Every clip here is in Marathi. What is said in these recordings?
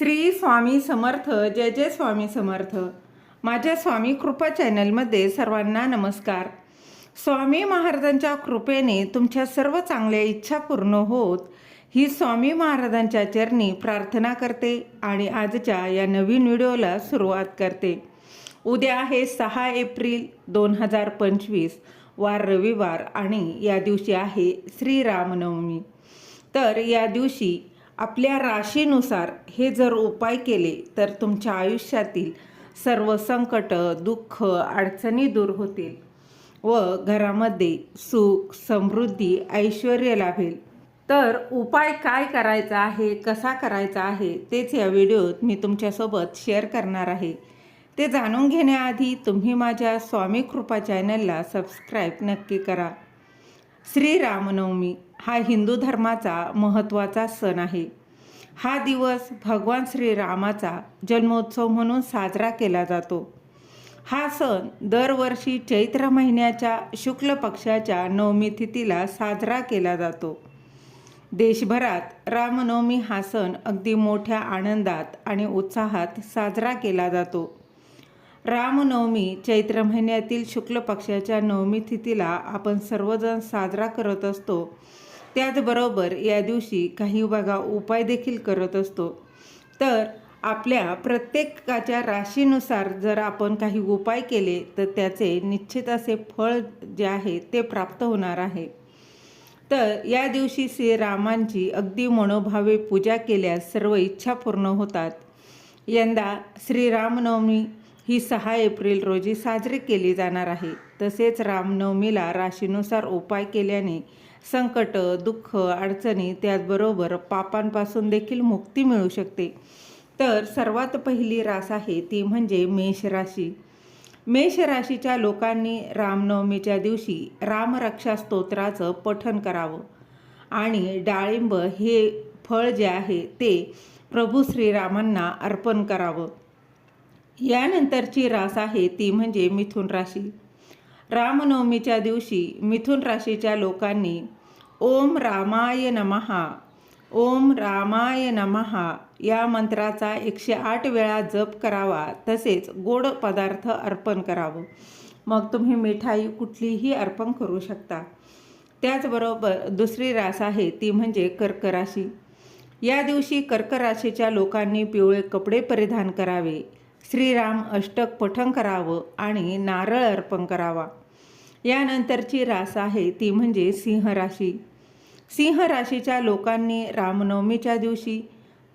श्री स्वामी समर्थ जय जय स्वामी समर्थ. माझ्या स्वामी कृपा चॅनलमध्ये सर्वांना नमस्कार. स्वामी महाराजांच्या कृपेने तुमच्या सर्व चांगल्या इच्छा पूर्ण होत ही स्वामी महाराजांच्या चरणी प्रार्थना करते आणि आजच्या या नवीन व्हिडिओला सुरुवात करते. उद्या आहे सहा एप्रिल दोन हजार पंचवीस वार रविवार आणि या दिवशी आहे श्रीरामनवमी. तर या दिवशी आपल्या राशीनुसार हे जर उपाय केले तर तुमच्या आयुष्यातील सर्व संकट दुःख अडचणी दूर होतील व घरामध्ये सुख समृद्धी ऐश्वर लाभेल. तर उपाय काय करायचा आहे कसा करायचा आहे तेच या व्हिडिओत मी तुमच्यासोबत शेअर करणार आहे. ते जाणून घेण्याआधी तुम्ही माझ्या स्वामी कृपा चॅनलला सबस्क्राईब नक्की करा. श्रीरामनवमी हा हिंदू धर्माचा महत्त्वाचा सण आहे. हा दिवस भगवान श्रीरामाचा जन्मोत्सव म्हणून साजरा केला जातो. हा सण दरवर्षी चैत्र महिन्याच्या शुक्ल पक्षाच्या नवमी तिथीला साजरा केला जातो. देशभरात रामनवमी हा सण अगदी मोठ्या आनंदात आणि उत्साहात साजरा केला जातो. रामनवमी चैत्र महिन्यातील शुक्ल पक्षाच्या नवमी तिथीला आपण सर्वजण साजरा करत असतो. त्याचबरोबर या दिवशी काही बघा उपाय देखील करत असतो. तर आपल्या प्रत्येकाच्या राशीनुसार जर आपण काही उपाय केले तर त्याचे निश्चित असे फळ जे आहे ते प्राप्त होणार आहे. तर या दिवशी श्रीरामांची अगदी मनोभावे पूजा केल्यास सर्व इच्छा पूर्ण होतात. यंदा श्रीरामनवमी ही सहा एप्रिल रोजी साजरी केली जाणार आहे. तसेच रामनवमीला राशीनुसार उपाय केल्याने संकट दुःख अडचणी त्याचबरोबर पापांपासून देखील मुक्ती मिळू शकते. तर सर्वात पहिली रास आहे ती म्हणजे मेष राशी. मेष राशीच्या लोकांनी रामनवमीच्या दिवशी रामरक्षा स्तोत्राचं पठण करावं. आणि डाळिंब हे फळ जे आहे ते प्रभू श्रीरामांना अर्पण करावं. यानंतरची रास आहे ती म्हणजे मिथुन राशी. रामनवमीच्या दिवशी मिथुन राशीच्या लोकांनी ओम रामाय नमहा ओम रामाय नमहा या मंत्राचा एकशे आठ वेळा जप करावा तसेच गोड पदार्थ अर्पण करावं. मग तुम्ही मिठाई कुठलीही अर्पण करू शकता. त्याचबरोबर दुसरी रास आहे ती म्हणजे कर्क राशी. या दिवशी कर्क राशीच्या लोकांनी पिवळे कपडे परिधान करावे श्रीराम अष्टक पठण करावं आणि नारळ अर्पण करावा. यानंतरची रास आहे ती म्हणजे सिंह राशी सिंह राशीच्या लोकांनी रामनवमीच्या दिवशी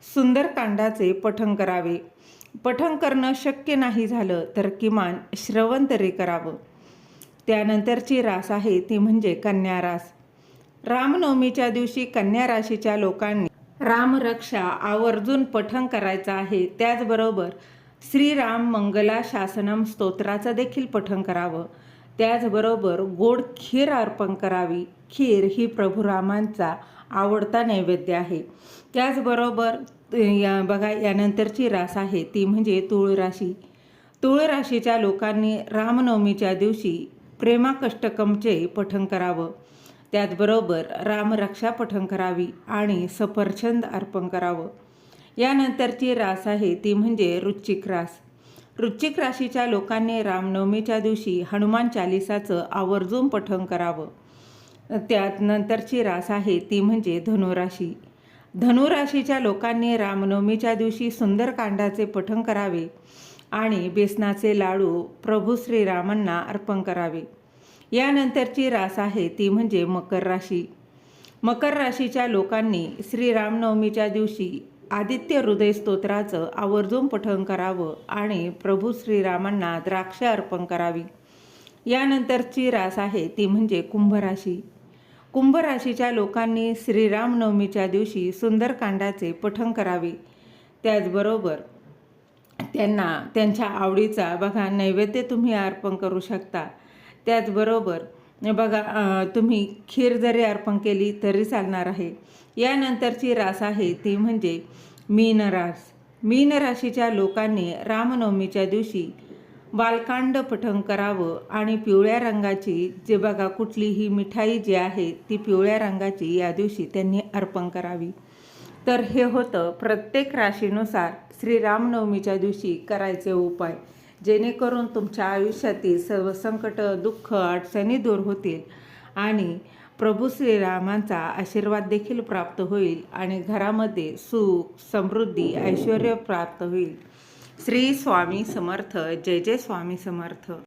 सुंदरकांडाचे पठण करावे. पठण करणं शक्य नाही झालं तर किमान श्रवण तरी करावं. त्यानंतरची रास आहे ती म्हणजे कन्या रास. रामनवमीच्या दिवशी कन्या राशीच्या लोकांनी रामरक्षा आवर्जून पठण करायचं आहे. त्याचबरोबर श्रीराम मंगला शासनम स्तोत्राचं देखील पठण करावं. त्याचबरोबर गोड खीर अर्पण करावी. खीर ही प्रभू रामांचा आवडता नैवेद्य आहे. त्याचबरोबर या बघा यानंतरची रास आहे. ती म्हणजे तुळ राशी तुळ राशीच्या लोकांनी रामनवमीच्या दिवशी प्रेमाकष्टकमचे पठण करावं. त्याचबरोबर रामरक्षा पठण करावी आणि सफरछंद अर्पण करावं. यानंतरची रास आहे. ती म्हणजे रुचिक रास. वृश्चिक राशीच्या लोकांनी रामनवमीच्या दिवशी हनुमान चालिसाचं आवर्जून पठण करावं. त्यात नंतरची रास आहे ती म्हणजे धनुराशी. धनुराशीच्या लोकांनी रामनवमीच्या दिवशी सुंदरकांडाचे पठण करावे आणि बेसनाचे लाडू प्रभू श्रीरामांना अर्पण करावे. यानंतरची रास आहे ती म्हणजे मकर राशी. मकर राशीच्या लोकांनी श्रीरामनवमीच्या दिवशी आदित्य हृदय स्तोत्राचं आवर्जून पठण करावं आणि प्रभू श्रीरामांना द्राक्ष अर्पण करावी. यानंतरची रास आहे ती म्हणजे कुंभराशी. कुंभराशीच्या लोकांनी श्रीरामनवमीच्या दिवशी सुंदरकांडाचे पठण करावे. त्याचबरोबर त्यांना त्यांच्या आवडीचा बघा नैवेद्य तुम्ही अर्पण करू शकता. त्याचबरोबर बघा तुम्ही खीर जरी अर्पण केली तरी चालणार आहे. यानंतरची रास आहे ती म्हणजे मीन रास. मीन राशीच्या लोकांनी रामनवमीच्या दिवशी बालकांड पठण करावं आणि पिवळ्या रंगाची जे बघा कुठलीही मिठाई जी आहे ती पिवळ्या रंगाची या दिवशी त्यांनी अर्पण करावी. तर हे होतं प्रत्येक राशीनुसार श्रीरामनवमीच्या दिवशी करायचे उपाय. जेणेकरून तुमच्या आयुष्यातील सर्व संकट दुःख अडचणी दूर होतील आणि प्रभू श्रीरामांचा आशीर्वाद देखील प्राप्त होईल आणि घरामध्ये सुख समृद्धी ऐश्वर प्राप्त होईल. श्री स्वामी समर्थ. जय जय स्वामी समर्थ.